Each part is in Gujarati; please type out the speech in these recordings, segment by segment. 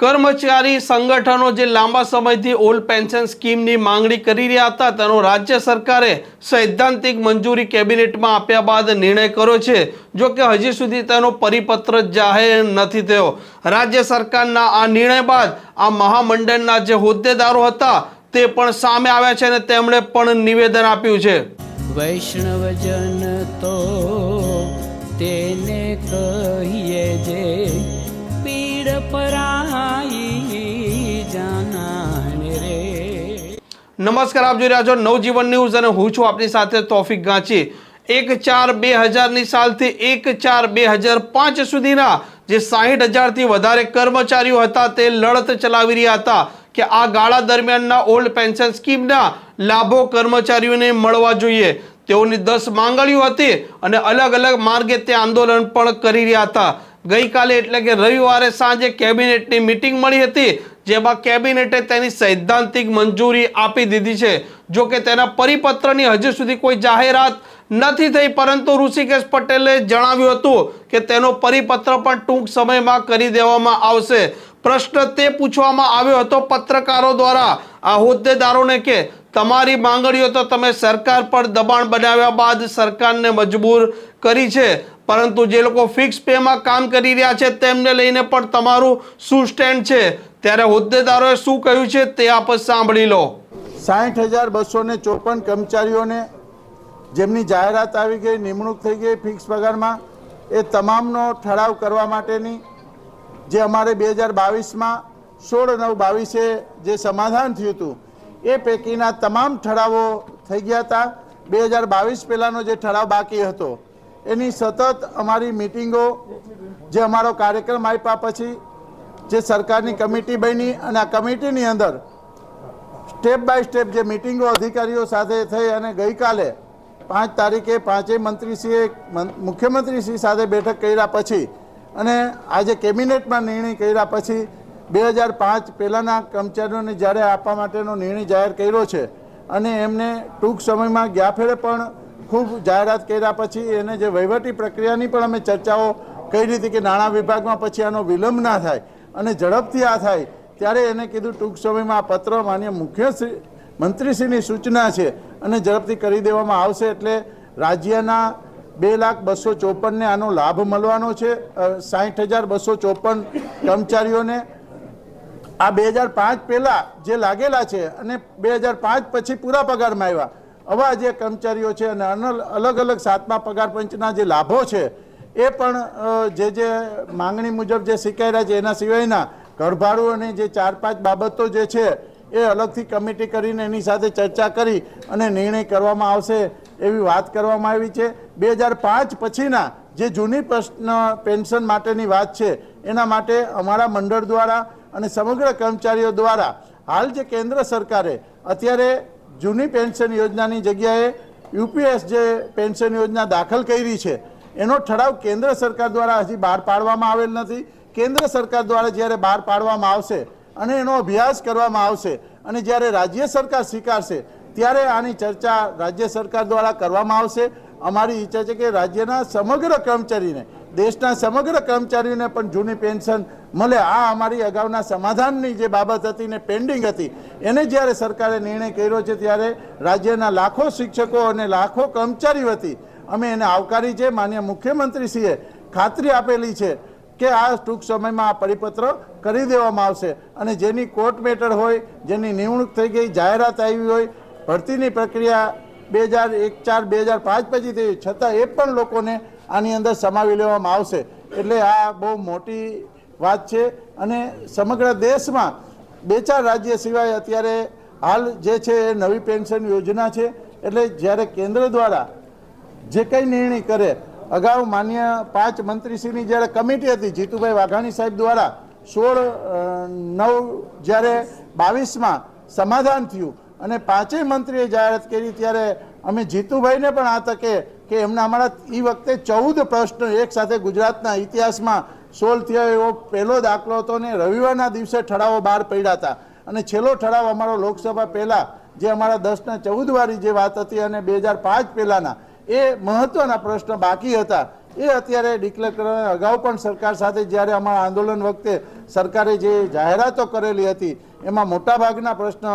કર્મચારી સંગઠનો જે લાંબા સમયથી ઓલ્ડ પેન્શન સ્કીમની માંગણી કરી રહ્યા હતા, તેનો રાજ્ય સરકારે સૈદ્ધાંતિક મંજૂરી કેબિનેટમાં આપ્યા બાદ નિર્ણય કર્યો છે. જો કે હજી સુધી તેનો પરિપત્ર જાહેર નથી થયો. રાજ્ય સરકારના આ નિર્ણય બાદ આ મહામંડળના જે હોદ્દેદારો હતા, તે પણ સામે આવ્યા છે અને તેમણે પણ નિવેદન આપ્યું છે. વૈષ્ણવજન તો નમસ્કાર, આપ જોઈ રહ્યા છો નવજીવન ન્યૂઝ અને હું છું આપની સાથે તોફિક ગાંચી. એક ચાર બે હજારની સાલથી એક ચાર બે હજાર પાંચ સુધીના જે સાહીઠ હજારથી વધારે કર્મચારીઓ હતા તે લડત ચલાવી રહ્યા હતા કે આ ગાળા દરમિયાનના ઓલ્ડ પેન્શન સ્કીમના લાભો કર્મચારીઓને મળવા જોઈએ. તેઓની દસ માંગણીઓ હતી અને અલગ અલગ માર્ગે તે આંદોલન પણ કરી રહ્યા હતા. ગઈકાલે એટલે કે રવિવારે સાંજે કેબિનેટની મિટિંગ મળી હતી જેમાં કેબિનેટે તેની સૈદ્ધાંતિક મંજૂરી આપી દીધી છે. જો કે તેના પરિપત્રની હજુ સુધી કોઈ જાહેરાત નથી થઈ, પરંતુ ઋષિકેશ પટેલે જણાવ્યું હતું કે તેનો પરિપત્ર પણ ટૂંક સમયમાં કરી દેવામાં આવશે. પ્રશ્ન તે પૂછવામાં આવ્યો હતો પત્રકારો દ્વારા. આ હોદ્દેદારોને કે, તમારી માંગણીઓ તો તમે સરકાર પર દબાણ બનાવ્યા બાદ સરકારને મજબૂર કરી છે, પરંતુ જે લોકો ફિક્સ પેમાં કામ કરી રહ્યા છે તેમને લઈને પણ તમારું શું સ્ટેન્ડ છે? ત્યારે હોદ્દેદારોએ શું કહ્યું છે તે આપ સાંભળી લો. સાઠ હજાર બસો ને ચોપન કર્મચારીઓને જેમની જાહેરાત આવી ગઈ, નિમણૂક થઈ ગઈ ફિક્સ પગારમાં, એ તમામનો ઠરાવ કરવા માટેની જે અમારે બે હજાર બાવીસમાં સોળ નવ બાવીસે જે સમાધાન થયું હતું, એ પૈકીના તમામ ઠરાવો થઈ ગયા હતા. બે હજાર બાવીસ પહેલાંનો જે ઠરાવ બાકી હતો, એની સતત અમારી મિટિંગો જે અમારો કાર્યક્રમ આપ્યા પછી જે સરકારની કમિટી બની અને આ કમિટીની અંદર સ્ટેપ બાય સ્ટેપ જે મિટિંગો અધિકારીઓ સાથે થઈ અને ગઈકાલે પાંચ તારીખે પાંચેય મંત્રીશ્રીએ મુખ્યમંત્રીશ્રી સાથે બેઠક કર્યા પછી અને આજે કેબિનેટમાં નિર્ણય કર્યા પછી બે હજાર પાંચ પહેલાંના કર્મચારીઓને જ્યારે આપવા માટેનો નિર્ણય જાહેર કર્યો છે અને એમને ટૂંક સમયમાં ગ્યાફેરે પણ ખૂબ જાહેરાત કર્યા પછી એને જે વહીવટી પ્રક્રિયાની પણ અમે ચર્ચાઓ કરી હતી કે નાણાં વિભાગમાં પછી આનો વિલંબ ના થાય અને ઝડપથી આ થાય, ત્યારે એને કીધું, ટૂંક સમયમાં આ પત્ર માન્ય મુખ્ય મંત્રીશ્રીની સૂચના છે અને ઝડપથી કરી દેવામાં આવશે એટલે રાજ્યના બે લાખ બસો ચોપનને આનો લાભ મળવાનો છે સાહીઠ હજાર બસો ચોપન કર્મચારીઓને. આ બે હજાર પાંચ પહેલાં જે લાગેલા છે અને બે હજાર પાંચ પછી પૂરા પગારમાં આવ્યા. આવા જે કર્મચારીઓ છે અને અલગ અલગ સાતમા પગાર પંચના જે લાભો છે એ પણ જે જે માંગણી મુજબ જે સ્વીકાર્યા છે, એના સિવાયના ઘરભાડું અને જે ચાર પાંચ બાબતો જે છે, એ અલગથી કમિટી કરીને એની સાથે ચર્ચા કરી અને નિર્ણય કરવામાં આવશે એવી વાત કરવામાં આવી છે. બે હજાર પાંચ પછીના જે જૂની પ્રશ્ન, પેન્શન માટેની વાત છે, એના માટે અમારા મંડળ દ્વારા અને સમગ્ર કર્મચારીઓ દ્વારા હાલ જે કેન્દ્ર સરકારે અત્યારે જૂની પેન્શન યોજનાની જગ્યાએ યુપીએસ જે પેન્શન યોજના દાખલ કરી છે એનો ઠરાવ કેન્દ્ર સરકાર દ્વારા હજી બહાર પાડવામાં આવેલ નથી. કેન્દ્ર સરકાર દ્વારા જ્યારે બહાર પાડવામાં આવશે અને એનો અભ્યાસ કરવામાં આવશે અને જ્યારે રાજ્ય સરકાર સ્વીકારશે, ત્યારે આની ચર્ચા રાજ્ય સરકાર દ્વારા કરવામાં આવશે. અમારી ઈચ્છા છે કે રાજ્યના સમગ્ર કર્મચારીને, દેશના સમગ્ર કર્મચારીઓને પણ જૂની પેન્શન મળે. આ અમારી અગાઉના સમાધાનની જે બાબત હતી ને પેન્ડિંગ હતી, એને જ્યારે સરકારે નિર્ણય કર્યો છે ત્યારે રાજ્યના લાખો શિક્ષકો અને લાખો કર્મચારીઓ વતી અમે એને આવકારી છે, માન્ય મુખ્યમંત્રીશ્રીએ ખાતરી આપેલી છે કે આ ટૂંક સમયમાં આ પરિપત્ર કરી દેવામાં આવશે અને જેની કોર્ટ મેટર હોય, જેની નિમણૂક થઈ ગઈ, જાહેરાત આવી હોય, ભરતીની પ્રક્રિયા બે હજાર એક ચાર, બે હજાર પાંચ પછી થઈ છતાં એ પણ લોકોને આની અંદર સમાવી લેવામાં આવશે. એટલે આ બહુ મોટી વાત છે અને સમગ્ર દેશમાં બે ચાર રાજ્ય સિવાય અત્યારે હાલ જે છે એ નવી પેન્શન યોજના છે. એટલે જ્યારે કેન્દ્ર દ્વારા જે કંઈ નિર્ણય કરે. અગાઉ માન્ય પાંચ મંત્રીશ્રીની જ્યારે કમિટી હતી, જીતુભાઈ વાઘાણી સાહેબ દ્વારા સોળ નવ જ્યારે બાવીસમાં સમાધાન થયું અને પાંચેય મંત્રીએ જાહેરાત કરી ત્યારે અમે જીતુભાઈને પણ આ તકે કે એમના અમારા એ વખતે ચૌદ પ્રશ્ન એક સાથે ગુજરાતના ઇતિહાસમાં સોલ્વ થયો એવો પહેલો દાખલો હતો ને રવિવારના દિવસે ઠરાવો બહાર પડ્યા હતા. અને છેલ્લો ઠરાવ અમારો લોકસભા પહેલાં, જે અમારા દસના ચૌદ વાળી જે વાત હતી અને બે હજાર પાંચ પહેલાંના એ મહત્વના પ્રશ્ન બાકી હતા. એ અત્યારે ડિક્લેર કરવા અગાઉ પણ સરકાર સાથે જ્યારે અમારા આંદોલન વખતે સરકારે જે જાહેરાતો કરેલી હતી, એમાં મોટાભાગના પ્રશ્ન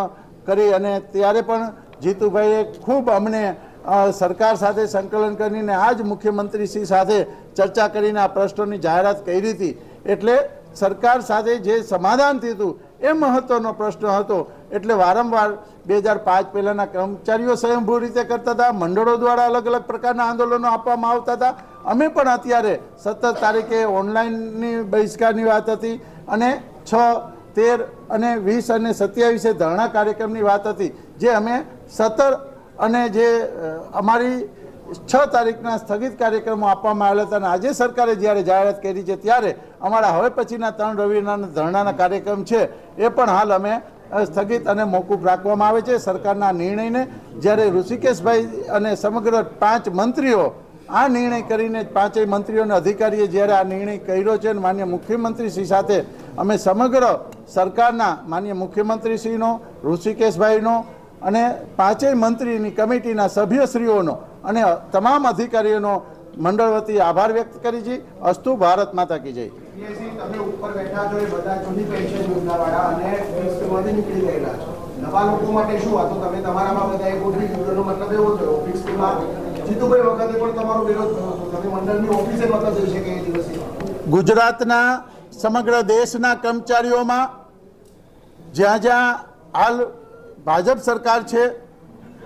કરી અને ત્યારે પણ જીતુભાઈએ ખૂબ અમને સરકાર સાથે સંકલન કરીને આ જ મુખ્યમંત્રીશ્રી સાથે ચર્ચા કરીને આ પ્રશ્નોની જાહેરાત કરી હતી. એટલે સરકાર સાથે જે સમાધાન થયું એ મહત્વનો પ્રશ્ન હતો. એટલે વારંવાર બે હજાર પાંચ પહેલાંના કર્મચારીઓ સ્વયંભૂ રીતે કરતા હતા, મંડળો દ્વારા અલગ અલગ પ્રકારના આંદોલનો આપવામાં આવતા હતા. અમે પણ અત્યારે સત્તર તારીખે ઓનલાઈનની બહિષ્કારની વાત હતી અને છ, તેર અને વીસ અને સત્યાવીસે ધરણા કાર્યક્રમની વાત હતી, જે અમે સત્તર અને જે અમારી છ તારીખના સ્થગિત કાર્યક્રમો આપવામાં આવેલા હતા. અને આજે સરકારે જ્યારે જાહેરાત કરી છે, ત્યારે અમારા હવે પછીના ત્રણ રવિના ધરણાના કાર્યક્રમ છે, એ પણ હાલ અમે સ્થગિત અને મોકૂફ રાખવામાં આવે છે. સરકારના નિર્ણયને જ્યારે ઋષિકેશભાઈ અને સમગ્ર પાંચ મંત્રીઓ આ નિર્ણય કરીને પાંચેય મંત્રીઓને અધિકારીએ જ્યારે આ નિર્ણય કર્યો છે અને માન્ય મુખ્યમંત્રીશ્રી સાથે અમે સમગ્ર સરકારના માન્ય મુખ્યમંત્રીશ્રીનો, ઋષિકેશભાઈનો અને પાંચેય મંત્રીની કમિટીના સભ્યશ્રીઓનો અને તમામ અધિકારીઓનો મંડળ વતી આભાર વ્યક્ત કરી છે અસ્તુ ભારત માતા કી જય. તમે ઉપર બેઠા છો એ બધા જૂની પેન્શન યોજનાવાળા અને ફિક્સમાંથી નીકળી ગયેલા છો. નવા લોકો માટે શું હતું તમે તમારામાં બધા એ ગોઠવી દીધું મતલબ એવો થયો. ફિક્સમાં જીતુભાઈ વખતે પણ તમારો વિરોધ થયો હતો. તમે મંડળની ઓફિસે મતલબ જઈ શકે એ દિવસે. ગુજરાતના સમગ્ર દેશના કર્મચારીઓમાં જ્યાં જ્યાં હાલ ભાજપ સરકાર છે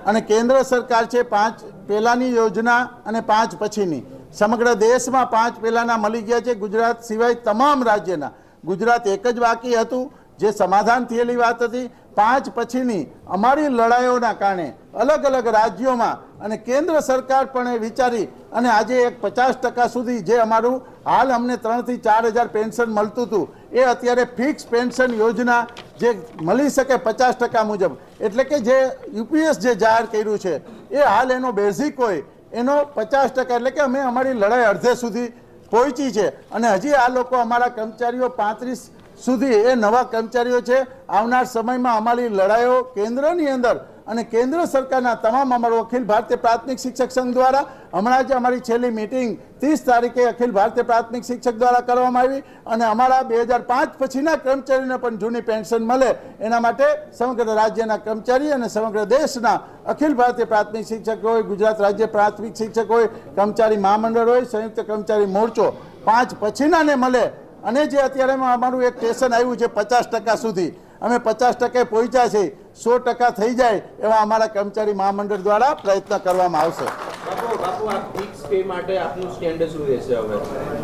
અને કેન્દ્ર સરકાર છે, પાંચ પહેલાંની યોજના અને પાંચ પછીની. સમગ્ર દેશમાં પાંચ પહેલાંના મળી ગયા છે ગુજરાત સિવાય તમામ રાજ્યના. ગુજરાત એક જ બાકી હતું, જે સમાધાન થયેલી વાત હતી. પાંચ પછીની અમારી લડાઈઓના કારણે અલગ અલગ રાજ્યોમાં અને કેન્દ્ર સરકાર પણ એ વિચારી અને આજે એક પચાસ ટકા સુધી જે અમારું હાલ અમને ત્રણથી ચાર હજાર પેન્શન મળતું હતું, એ અત્યારે ફિક્સ પેન્શન યોજના જે મળી શકે પચાસ ટકા મુજબ. એટલે કે જે યુપીએસ જે જાહેર કર્યું છે, એ હાલ એનો બેઝિક હોય એનો પચાસ ટકા એટલે કે અમે અમારી લડાઈ અડધે સુધી પહોંચી છે. અને હજી આ લોકો અમારા કર્મચારીઓ પાંત્રીસ સુધી એ નવા કર્મચારીઓ છે. આવનાર સમયમાં અમારી લડાઈઓ કેન્દ્રની અંદર અને કેન્દ્ર સરકારના તમામ અમારો અખિલ ભારતીય પ્રાથમિક શિક્ષક સંઘ દ્વારા હમણાં જ અમારી છેલ્લી મિટિંગ ત્રીસ તારીખે અખિલ ભારતીય પ્રાથમિક શિક્ષક દ્વારા કરવામાં આવી અને અમારા બે હજાર પાંચ પછીના કર્મચારીને પણ જૂની પેન્શન મળે એના માટે સમગ્ર રાજ્યના કર્મચારી અને સમગ્ર દેશના અખિલ ભારતીય પ્રાથમિક શિક્ષક હોય, ગુજરાત રાજ્ય પ્રાથમિક શિક્ષક હોય, કર્મચારી મહામંડળ હોય, સંયુક્ત કર્મચારી મોરચો પાંચ પછીનાને મળે. અને જે અત્યારે અમારું એક સ્ટેશન આવ્યું છે પચાસ ટકા સુધી. અમે પચાસ ટકાએ પહોંચ્યા છે સો ટકા થઈ જાય એવા અમારા કર્મચારી મહામંડળ દ્વારા પ્રયત્ન કરવામાં આવશે.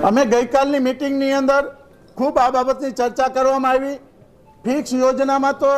અમે ગઈકાલની મિટિંગની અંદર ખૂબ આ બાબતની ચર્ચા કરવામાં આવી. ફિક્સ યોજનામાં તો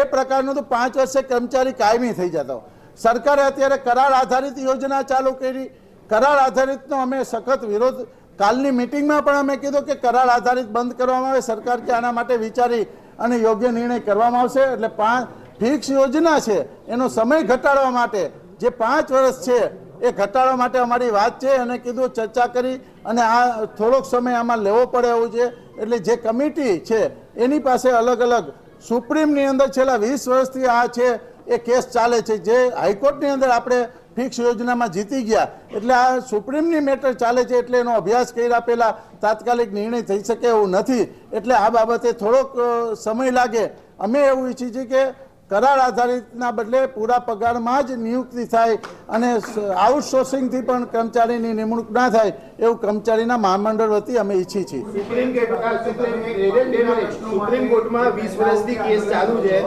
એ પ્રકારનું તો પાંચ વર્ષે કર્મચારી કાયમી થઈ જતો. સરકારે અત્યારે કરાર આધારિત યોજના ચાલુ કરી. કરાર આધારિતનો અમે સખત વિરોધ. કાલની મિટિંગમાં પણ અમે કીધું કે કરાર આધારિત બંધ કરવામાં આવે. સરકાર કે આના માટે વિચારી અને યોગ્ય નિર્ણય કરવામાં આવશે. એટલે પાંચ ફિક્સ યોજના છે, એનો સમય ઘટાડવા માટે, જે પાંચ વર્ષ છે, એ ઘટાડવા માટે અમારી વાત છે. અને કીધું, ચર્ચા કરી, અને આ થોડોક સમય આમાં લેવો પડે એવું છે. એટલે જે કમિટી છે, એની પાસે અલગ અલગ, સુપ્રીમની અંદર છેલ્લા વીસ વર્ષથી આ છે, એ કેસ ચાલે છે. જે હાઈકોર્ટની અંદર આપણે ફિક્સ યોજનામાં જીતી ગયા. એટલે આ સુપ્રીમની મેટર ચાલે છે એટલે એનો અભ્યાસ કર્યા આપેલા તાત્કાલિક નિર્ણય થઈ શકે એવું નથી. એટલે આ બાબતે થોડોક સમય લાગે. અમે એવું ઈચ્છીએ છીએ કે કરાર આધારિતના બદલે પૂરા પગારમાં જ નિયુક્તિ થાય અને આઉટસોર્સિંગથી પણ કર્મચારીની નિમણૂક ના થાય એવું કર્મચારીના મહામંડળ વતી અમે ઈચ્છીએ છીએ. સુપ્રીમ કોર્ટમાં વીસ વર્ષથી કેસ ચાલુ છે.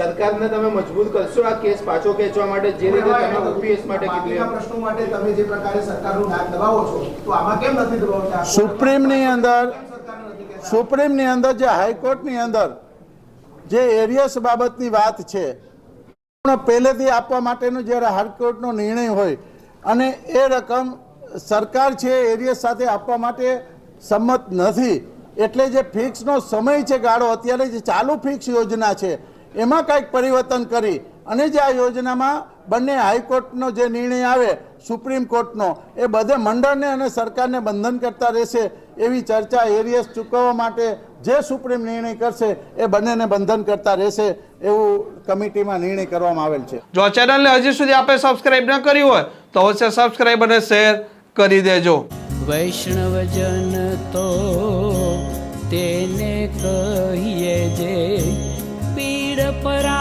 સરકારને તમે મજબૂત કરશો આ કેસ પાછો ખેંચવા માટે? જે રીતે તમે ઓપીએસ માટે કીધું પ્રશ્નો માટે તમે જે પ્રકારે સરકારનું નાક દબાવો છો તો આમાં કેમ નથી દબાવતા? સુપ્રીમની અંદર? સુપ્રીમની અંદર જે હાઈકોર્ટની અંદર જે એરિયસ બાબતની વાત છે પણ પહેલેથી આપવા માટેનો જ્યારે હાઈકોર્ટનો નિર્ણય હોય અને એ રકમ સરકાર છે એરિયસ સાથે આપવા માટે સંમત નથી. એટલે જે ફિક્સનો સમય છે ગાળો અત્યારે જે ચાલુ ફિક્સ યોજના છે એમાં કંઈક પરિવર્તન કરી. અને જે આ યોજનામાં બંને હાઈકોર્ટનો જે નિર્ણય આવે સુપ્રીમ કોર્ટનો એ બધે મંડળને અને સરકારને બંધન કરતા રહેશે એવી ચર્ચા એરિયસ ચૂકવવા માટે જે સુપ્રીમ નિર્ણય કરશે એ બંનેને બંધન કરતા રહેશે એવું કમિટીમાં નિર્ણય કરવામાં આવેલ છે. જો આ ચેનલને હજી સુધી આપે સબસ્ક્રાઇબ ન કરી હોય તો અવશ્ય સબસ્ક્રાઇબ અને શેર કરી દેજો. વૈષ્ણવજન તો તેને કહીએ જે निरपरा